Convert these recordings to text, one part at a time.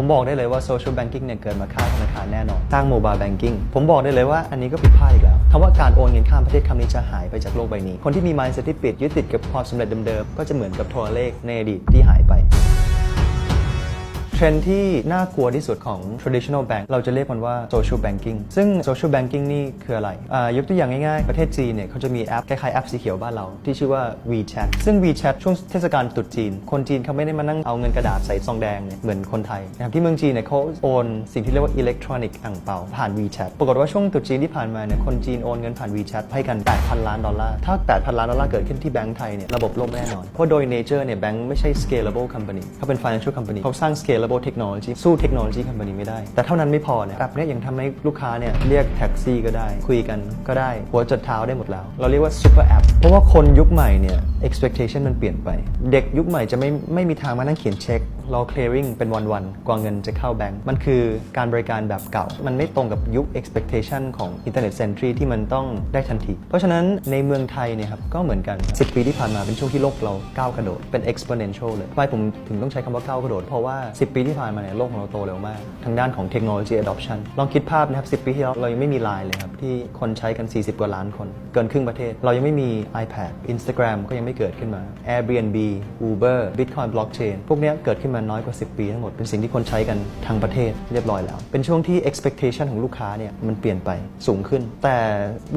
ผมบอกได้เลยว่า social banking เนี่ยเกินมาค่าธนาคารแน่นอน สร้าง mobile banking ผมบอกได้เลยว่าอันนี้ก็ผิดพลาดอีกแล้วคำว่าการโอนเงินข้ามประเทศคำนี้จะหายไปจากโลกใบนี้ คนที่มี mindset ที่ปิดยึดติดกับความสำเร็จเดิมๆ ก็จะเหมือนกับโทรเลขในอดีตที่หายไป เทรนที่น่ากลัวที่สุดของ traditional bank เราจะเรียกมันว่า social banking ซึ่ง social banking นี่คืออะไรอายกตัวอย่างง่ายๆ ประเทศจีนเนี่ยเขาจะมีแอปคล้ายๆแอปสีเขียวบ้านเรา ที่ชื่อว่า WeChat ซึ่ง WeChat ช่วงเทศกาลตรุษจีน คนจีนเขาไม่ได้มานั่งเอาเงินกระดาษใส่ซองแดงเนี่ยเหมือนคนไทยนะครับที่เมืองจีนเนี่ยเขาโอนสิ่งที่เรียกว่า electronic อ่างเปาผ่าน WeChat ปรากฏว่าช่วงตรุษจีนที่ผ่านมาเนี่ยคนจีนโอนเงินผ่าน WeChat ให้กัน 8,000 ล้านดอลลาร์ถ้า 8,000 ล้านดอลลาร์เกิดขึ้นที่แบงก์ไทยเนี่ยระบบล่มแน่นอนเพราะโดย nature เนี่ยแบงก์ไม่ใช่ scalable company เขาเป็น financial company เขาสร้าง scalable technology สู้เทคโนโลยี company ไม่ได้ แต่เท่านั้นไม่พอเนี่ยแอปเนี้ยยังทำให้ลูกค้าเนี่ยเรียกแท็กซี่ก็ได้ คุยกันก็ได้ หัวจดเท้าได้หมดแล้ว เราเรียกว่า super app เพราะว่าคนยุคใหม่เนี่ย expectation มันเปลี่ยนไป เด็กยุคใหม่จะไม่ไม่มีทางมานั่งเขียนเช็ครอ clearing เป็นวันๆกว่าเงินจะเข้าแบงก์มันคือการบริการแบบเก่า มันไม่ตรงกับยุค expectation ของ internet century ที่มันต้องได้ทันที เพราะฉะนั้นในเมืองไทยเนี่ยครับก็เหมือนกัน 10 ปีที่ผ่านมาเป็นช่วงที่โลกเราก้าวกระโดดเป็น exponential เลยทำไมผมถึงต้องใช้คำว่าก้าวกระโดดเพราะว่า 10ปีที่ผ่านมาเนี่ยโลกของเราโตเร็วมาก ทางด้านของ technology adoption ลองคิดภาพนะครับ 10 ปีที่แล้วเรายังไม่มี Line เลยครับ ที่คนใช้กัน 40 กว่าล้านคน เกินครึ่งประเทศ เรายังไม่มี iPad Instagram ก็ยังไม่เกิดขึ้นมา Airbnb Uber Bitcoin blockchain พวกนี้เกิดขึ้นมาน้อยกว่า 10 ปีทั้งหมดเป็นสิ่งที่คนใช้กันทั้งประเทศเรียบร้อยแล้ว เป็นช่วงที่ expectation ของลูกค้าเนี่ยมันเปลี่ยนไปสูงขึ้น แต่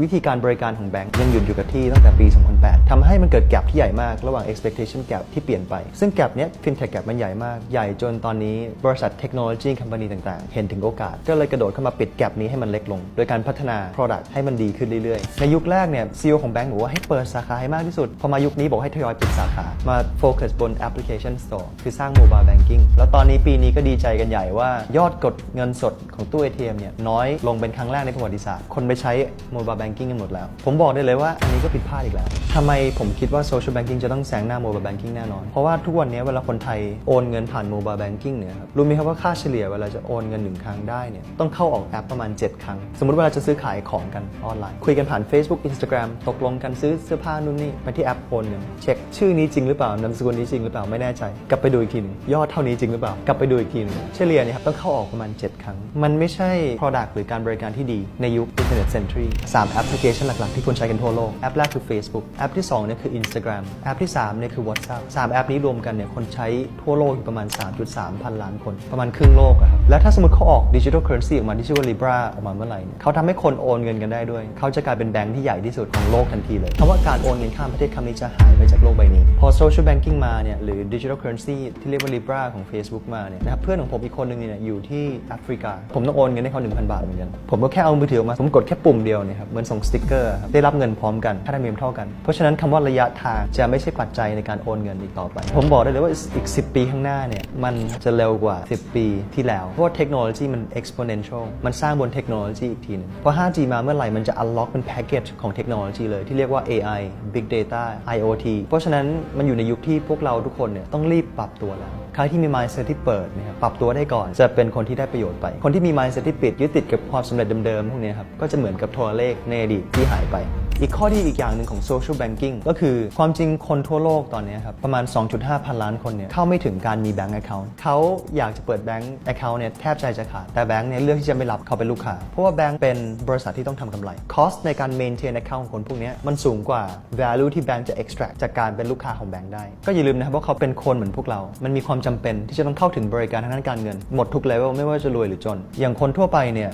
วิธีการบริการของแบงก์ยังหยุดอยู่กับที่ตั้งแต่ปี 2008ทำให้มันเกิดแกลบที่ใหญ่มากระหว่าง expectation gap ที่เปลี่ยนไป ซึ่งแกลบเนี้ย fintech gap มันใหญ่มากใหญ่จนตอนนี้บริษัทเทคโนโลยี company ต่างๆ เห็นถึงโอกาส ก็เลยกระโดดเข้ามาปิดแกลบนี้ให้มันเล็กลง โดยการพัฒนา product ให้มันดีขึ้นเรื่อยๆ ในยุคแรกเนี่ย CEO ของแบงก์บอกว่าให้เปิดสาขาให้มากที่สุด พอมายุคนี้บอกให้ทยอยปิดสาขา มาโฟกัสบน application store คือสร้าง mobile banking แล้วตอนนี้ปีนี้ก็ดีใจกันใหญ่ว่ายอดกดเงินสดของตู้ ATM เนี่ยน้อยลงเป็นครั้งแรกในประวัติศาสตร์คนไปใช้ mobile banking กันหมดแล้ว ผมบอกได้เลยว่าอันนี้ก็ผิดพลาดอีกแล้วทำไมผมคิดว่า social banking จะต้องแซงหน้า mobile banking แน่นอน เพราะว่าทุกวันนี้เวลาคนไทยโอนเงินผ่าน mobile banking เนี่ยครับรู้ไหมครับว่าค่าเฉลี่ยเวลาจะโอนเงินหนึ่งครั้งได้เนี่ยต้องเข้าออกแอปประมาณ 7 ครั้ง สมมติเวลาจะซื้อขายของกันออนไลน์ คุยกันผ่าน Facebook Instagram ตกลงกันซื้อเสื้อผ้านู่นนี่ไปที่แอปโอนเงินเช็คชื่อนี้จริงหรือเปล่านามสกุลนี้จริงหรือเปล่าไม่แน่ใจ กลับไปดูอีกทีนึงยอดเท่านี้จริงหรือเปล่ากลับไปดูอีกทีนึงเฉลี่ยเนี่ยครับต้องเข้าออกประมาณ 7 ครั้ง มันไม่ใช่ product หรือการบริการที่ดีในยุค internet century 3แอปพลิเคชันหลักๆที่คนใช้กันทั่วโลกแอปแรกคือ Facebook แอปที่2เนี่ยคือ Instagram แอปที่3เนี่ยคือ WhatsApp 3แอปนี้รวมกันเนี่ยคนใช้ทั่วโลกอยู่ประมาณ 3.3พันล้านคนประมาณครึ่งโลกอะครับแล้วถ้าสมมติเขาออก digital currency ออกมาที่ชื่อว่า Libra ออกมาเมื่อไหร่เนี่ยเขาทำให้คนโอนเงินกันได้ด้วย เขาจะกลายเป็นแบงค์ที่ใหญ่ที่สุดของโลกทันทีเลยคำว่าการโอนเงินข้ามประเทศคำนี้จะหายไปจากโลกใบนี้ พอ social banking มาเนี่ยหรือ digital currency ที่เรียกว่า Libra ของ Facebook มาเนี่ยนะครับเพื่อนของผมอีกคนหนึ่งเนี่ยอยู่ที่แอฟริกา ผมต้องโอนเงินให้เขา1,000 บาทเหมือนกัน ผมก็แค่เอามือถือออกมา ผมกดแค่ปุ่มเดียวเนี่ยครับเหมือนส่งสติ๊กเกอร์ได้รับเงินพร้อมกันค่าธรรมเนียมเท่ากัน เพราะฉะนั้นคำว่าระยะทางจะไม่ใช่ปัจจัยในการโอนเงินอีกต่อไป ผมบอกได้เลยว่าอีก 10 ปีข้างหน้าเนี่ยมันจะเร็วกว่า 10 ปีที่แล้ว เพราะว่าเทคโนโลยีมัน exponential มันสร้างบนเทคโนโลยีอีกทีหนึงพอ 5G มาเมื่อไหร่ มันจะ unlock เป็น package ของเทคโนโลยีเลยที่เรียกว่า AI Big Data IoT เพราะฉะนั้นมันอยู่ในยุคที่พวกเราทุกคนเนี่ยต้องรีบปรับตัวแล้ว ใครที่มี mindset ที่เปิดเนะครับปรับตัวได้ก่อนจะเป็นคนที่ได้ประโยชน์ไป คนที่มี mindset ที่ปิดยึดติดกับความสำเร็จเดิมๆพวกนี้ครับก็จะเหมือนกับโทรเลขในอดีตที่หายไป อีกข้อดีอีกอย่างหนึ่งของ social banking ก็คือความจริงคนทั่วโลกตอนนี้ครับ ประมาณ 2.5 พันล้านคนเนี่ยเข้าไม่ถึงการมี bank account เขาอยากจะเปิด bank account เนี่ยแทบใจจะขาด แต่แบงค์เนี่ยเลือกที่จะไม่รับเขาเป็นลูกค้า เพราะว่าแบงค์เป็นบริษัทที่ต้องทำกำไร cost ในการ maintain account ของคนพวกนี้มันสูงกว่า value ที่แบงค์จะ extract จากการเป็นลูกค้าของแบงค์ได้ ก็อย่าลืมนะครับว่าเขาเป็นคนเหมือนพวกเรา มันมีความจำเป็นที่จะต้องเข้าถึงบริการทางด้านการเงินหมดทุก level ไม่ว่าจะรวยหรือจน อย่างคนทั่วไปเนี่ย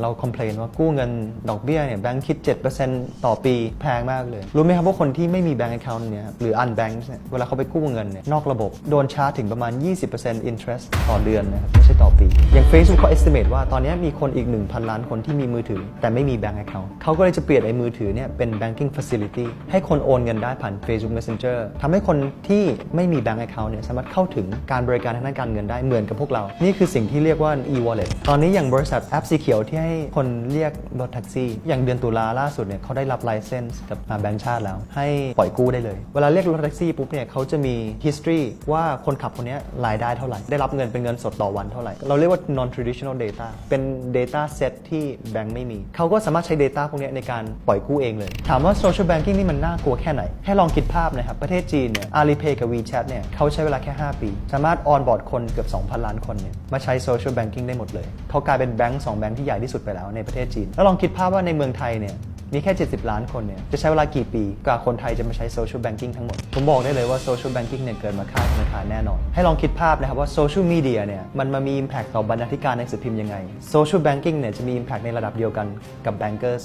เรา complain ว่ากู้เงินดอกเบี้ยเนี่ยแบงค์คิด 7%ต่อปีปีแพงมากเลย รู้ไหมครับว่าคนที่ไม่มี bank account เนี่ยหรือ unbanked เนี่ยเวลาเขาไปกู้เงินเนี่ยนอกระบบโดนชาร์จถึงประมาณ 20% interest ต่อเดือนนะครับไม่ใช่ต่อปี อย่าง Facebook เขา estimate ว่าตอนนี้มีคนอีก 1,000 ล้านคนที่มีมือถือ แต่ไม่มี bank account เขาก็เลยจะเปลี่ยนไอ้มือถือเนี่ยเป็น banking facility ให้คนโอนเงินได้ผ่าน Facebook Messenger ทำให้คนที่ไม่มี bank account เนี่ยสามารถเข้าถึงการบริการทางด้านการเงินได้เหมือนกับพวกเรา นี่คือสิ่งที่เรียกว่า e-wallet ตอนนี้อย่างบริษัทแอปสีเขียวที่ให้คนเรียกรถแท็กซี่ อย่างเดือนตุลาล่าสุดเนี่ยเขาได้รับไล license กับแบงก์ชาติแล้ว ให้ปล่อยกู้ได้เลย เวลาเรียกรถแท็กซี่ปุ๊บเนี่ยเขาจะมี history ว่าคนขับคนนี้รายได้เท่าไหร่ ได้รับเงินเป็นเงินสดต่อวันเท่าไหร่ เราเรียกว่า non traditional data เป็น data set ที่แบงก์ไม่มี เขาก็สามารถใช้ data พวกนี้ในการปล่อยกู้เองเลย ถามว่า social banking นี่มันน่ากลัวแค่ไหน ให้ลองคิดภาพนะครับ ประเทศจีนเนี่ย Alipay กับ WeChat เนี่ยเขาใช้เวลาแค่ 5 ปี สามารถ on board คนเกือบ 2,000 ล้านคนเนี่ยมาใช้ social banking ได้หมดเลยเขากลายเป็นแบงก์สองแบงก์ที่ใหญ่ที่สุดไปแล้วในประเทศจีน แล้วลองคิดภาพว่าในเมืองไทยเนี่ย มีแค่ 70 ล้านคนเนี่ย จะใช้เวลากี่ปีกว่าคนไทยจะมาใช้ social banking ทั้งหมด ผมบอกได้เลยว่า social banking เนี่ยเกิดมาฆ่าธนาคารแน่นอน ให้ลองคิดภาพนะครับว่า social media เนี่ยมันมามี impact ต่อบรรณาธิการในสือพิมพ์ยังไง social banking เนี่ยจะมี impact ในระดับเดียวกันกับ bankers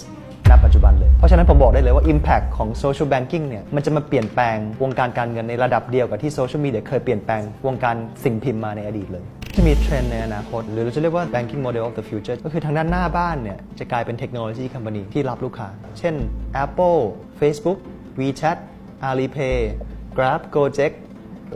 ณปัจจุบันเลย เพราะฉะนั้นผมบอกได้เลยว่า Impact ของ Social Banking เนี่ย มันจะมาเปลี่ยนแปลงวงการการเงินในระดับเดียวกับที่ Social Media เคยเปลี่ยนแปลงวงการสิ่งพิมพ์มาในอดีตเลย จะมีเทรนด์ในอนาคต หรือเราจะเรียกว่า banking model of the future ก็คือทางด้านหน้าบ้านเนี่ยจะกลายเป็นเทคโนโลยี company ที่รับลูกค้า เช่น Apple Facebook WeChat Alipay Grab Gojek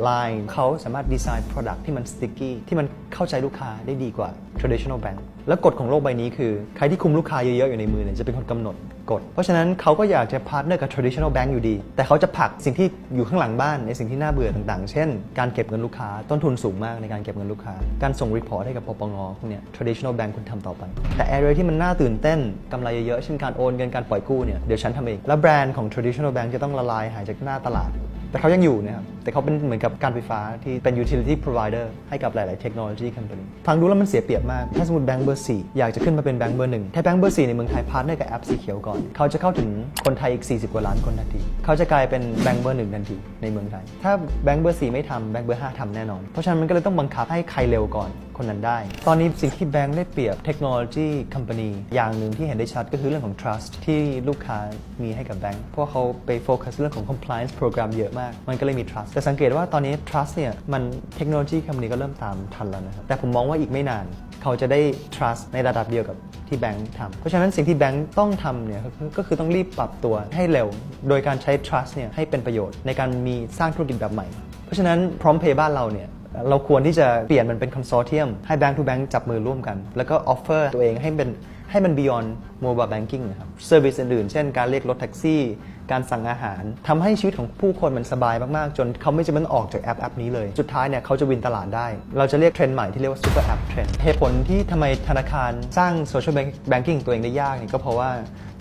Line เขาสามารถดีไซน์ Product ที่มัน sticky ที่มันเข้าใจลูกค้าได้ดีกว่า traditional bank แล้วกฎของโลกใบนี้คือ ใครที่คุมลูกค้าเยอะๆอยู่ในมือเนี่ยจะเป็นคนกำหนด กฎ เพราะฉะนั้นเขาก็อยากจะพาร์ทเนอร์กับ traditional bank อยู่ดี แต่เขาจะผลักสิ่งที่อยู่ข้างหลังบ้านในสิ่งที่น่าเบื่อต่างๆ เช่น การเก็บเงินลูกค้า ต้นทุนสูงมากในการเก็บเงินลูกค้า การส่งรีพอร์ตให้กับปปงพวกเนี้ย traditional bank คุณทำต่อไป แต่ area ที่มันน่าตื่นเต้นกำไรเยอะๆเช่นการโอนเงินการปล่อยกู้เนี่ยเดี๋ยวฉันทำเองแล้วแบรนด์ของ traditional bank จะต้องละลายหายจากหน้าตลาด แต่เขายังอยู่นะครับ แต่เขาเป็นเหมือนกับการไฟฟ้าที่เป็น utility provider ให้กับหลายๆเทคโนโลยี company ฟังดูแล้วมันเสียเปรียบมาก ถ้าสมมติแบงก์เบอร์4อยากจะขึ้นมาเป็นแบงก์เบอร์หนึ่งถ้าแบงก์เบอร์4ในเมืองไทยพาร์ทเนอร์กับแอปสีเขียวก่อน เขาจะเข้าถึงคนไทยอีก 40 กว่าล้านคนทันที เขาจะกลายเป็นแบงก์เบอร์หนึ่งทันทีในเมืองไทย ถ้าแบงก์เบอร์4ไม่ทำแบงก์เบอร์5ทำแน่นอน เพราะฉะนั้นมันก็เลยต้องบังคับให้ใครเร็วก่อนคนนั้นได้ ตอนนี้สิ่งที่แบงค์ได้เปรียบเทคโนโลยีคอมพานีอย่างหนึ่งที่เห็นได้ชัดก็คือเรื่องของ trust ที่ลูกค้ามีให้กับแบงค์เพราะเขาไปโฟกัสเรื่องของ compliance program เยอะมาก มันก็เลยมี trust แต่สังเกตว่าตอนนี้ trust เนี่ยมันเทคโนโลยีคอมพานีก็เริ่มตามทันแล้วนะครับแต่ผมมองว่าอีกไม่นาน เขาจะได้ trust ในระดับเดียวกับที่แบงค์ทำเพราะฉะนั้นสิ่งที่แบงค์ต้องทำเนี่ยก็คือต้องรีบปรับตัวให้เร็ว โดยการใช้ trust เนี่ยให้เป็นประโยชน์ในการมีสร้างธุรกิจแบบใหม่ เพราะฉะนั้นพร้อมเพย์บ้านเราเนี่ยเราควรที่จะเปลี่ยนมันเป็นคอนโซเทียมให้แบง k ์ o แบง k ์จับมือร่วมกัน แล้วก็ออฟเฟอร์ตัวเองให้เป็นให้มัน beyond mobile banking นะครับเซอร์วิสอื่นๆ เช่นการเรียกรถแท็กซี่ การสั่งอาหารทำให้ชีวิตของผู้คนมันสบายมากๆ จนเขาไม่จำเป็นออกจากแอปแอปนี้เลยสุดท้ายเนี่ยเขาจะวินตลาดได้ เราจะเรียกเทรนด์ใหม่ที่เรียกว่าซูเปอร์แอปเทรนด์เหตุผลที่ทำไมธนาคารสร้างโซเชียลแบงกิ้งตัวเองได้ยากเนี่ยก็เพราะว่า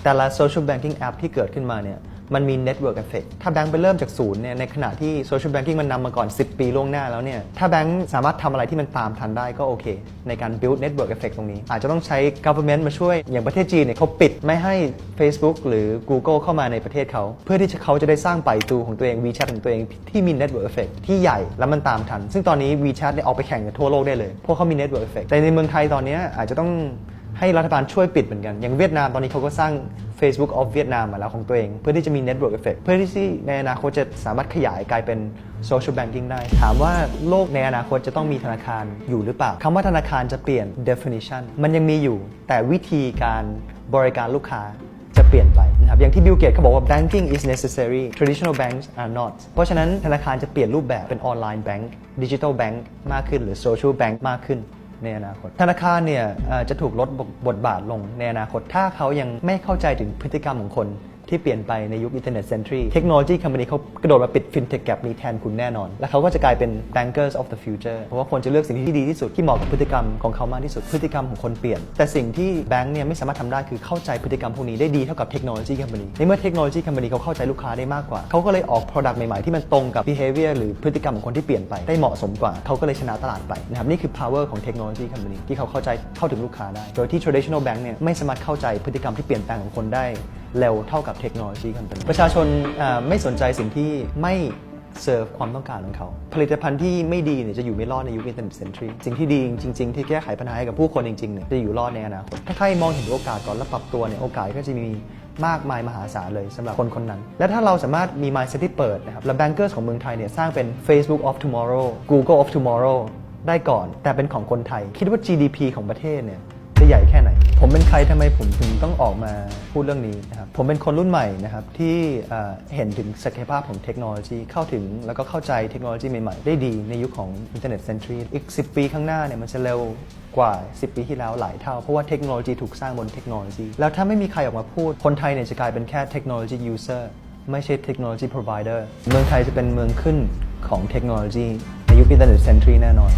แต่ละโซเชียลแบงกิ้งแอปที่เกิดขึ้นมาเนี่ย มันมี network effect ถ้าแบงค์ไปเริ่มจากศูนย์เนี่ยในขณะที่ social banking มันนำมาก่อน 10 ปีล่วงหน้าแล้วเนี่ยถ้าแบงค์สามารถทำอะไรที่มันตามทันได้ก็โอเค ในการ build network effect ตรงนี้ อาจจะต้องใช้ government มาช่วยอย่างประเทศจีนเนี่ยเขาปิดไม่ให้ Facebook หรือ Google เข้ามาในประเทศเขา เพื่อที่เขาจะได้สร้างไปตูของตัวเอง WeChat ของตัวเองที่มี network effect ที่ใหญ่แล้วมันตามทัน ซึ่งตอนนี้ WeChat เนี่ยออกไปแข่งกับทั่วโลกได้เลยเพราะเขามี network effect แต่ในเมืองไทยตอนนี้อาจจะต้องให้รัฐบาลช่วยปิดเหมือนกัน อย่างเวียดนามตอนนี้เขาก็สร้าง Facebook of เวียดนามมาแล้วของตัวเอง เพื่อที่จะมี network effect เพื่อที่ในอนาคตจะสามารถขยายกลายเป็น social banking ได้ ถามว่าโลกในอนาคตจะต้องมีธนาคารอยู่หรือเปล่าคำว่าธนาคารจะเปลี่ยน definition มันยังมีอยู่ แต่วิธีการบริการลูกค้าจะเปลี่ยนไปนะครับอย่างที่บิลเกตเขาบอกว่า banking is necessary traditional banks are not เพราะฉะนั้นธนาคารจะเปลี่ยนรูปแบบเป็น online bank digital bank มากขึ้นหรือ social bank มากขึ้น ในอนาคต ธนาคารเนี่ยจะถูกลดบทบาทลงในอนาคตถ้าเขายังไม่เข้าใจถึงพฤติกรรมของคน ที่เปลี่ยนไปในยุคอินเทอร์เน็ตเซนทรีเทคโนโลยีคอมพานีเขากระโดดมาปิดฟินเทคแกรนี้แทนคุณแน่นอน และเขาก็จะกลายเป็น bankers of the future เพราะว่าคนจะเลือกสิ่งที่ดีที่สุดที่เหมาะกับพฤติกรรมของเขามากที่สุดพฤติกรรมของคนเปลี่ยน แต่สิ่งที่แบงค์เนี่ยไม่สามารถทำได้คือเข้าใจพฤติกรรมพวกนี้ได้ดีเท่ากับเทคโนโลยีคอมพานีในเมื่อเทคโนโลยีคอมพานีเขาเข้าใจลูกค้าได้มากกว่าเขาก็เลยออก product ใหม่ๆที่มันตรงกับ behavior หรือพฤติกรรมของคนที่เปลี่ยนไปได้เหมาะสมกว่าเขาก็เลยชนะตลาดไปนะครับนี่คือ power ของเทคโนโลยีคอมพานีที่เขาเข้าใจเข้าถึงลูกค้าได้ โดยที่ traditional bank เนี่ยไม่สามารถเข้าใจพฤติกรรมที่เปลี่ยนแปลงของคนได้ เร็วเท่ากับเทคโนโลยีคอมพานีประชาชนไม่สนใจสิ่งที่ไม่เซิร์ฟความต้องการของเขา ผลิตภัณฑ์ที่ไม่ดีเนี่ยจะอยู่ไม่รอดในยุคอินเทอร์เน็ตเซนทรีสิ่งที่ดีจริง ๆ ที่แก้ไขปัญหาให้กับผู้คนจริงๆเนี่ยจะอยู่รอดในอนาคตถ้าใครมองเห็นโอกาสก่อนและปรับตัวเนี่ยโอกาสก็จะมีมากมายมหาศาลเลยสำหรับคนคนนั้น และถ้าเราสามารถมี mindset ที่เปิดนะครับและ bankers ของเมืองไทยเนี่ยสร้างเป็น Facebook of tomorrow Google of tomorrow ได้ก่อน แต่เป็นของคนไทย คิดว่า GDP ของประเทศเนี่ย จะใหญ่แค่ไหน ผมเป็นใครทำไมผมถึงต้องออกมาพูดเรื่องนี้นะครับ ผมเป็นคนรุ่นใหม่นะครับที่เห็นถึงศักยภาพของเทคโนโลยีเข้าถึงแล้วก็เข้าใจเทคโนโลยีใหม่ๆ ได้ดีในยุคของอินเทอร์เน็ตเซนทรีอีก 10 ปีข้างหน้าเนี่ยมันจะเร็วกว่า 10 ปีที่แล้วหลายเท่า เพราะว่าเทคโนโลยีถูกสร้างบนเทคโนโลยี แล้วถ้าไม่มีใครออกมาพูด คนไทยเนี่ยจะกลายเป็นแค่เทคโนโลยียูเซอร์ไม่ใช่เทคโนโลยี provider เมืองไทยจะเป็นเมืองขึ้นของเทคโนโลยีในยุคอินเทอร์เน็ตเซนทรีแน่นอน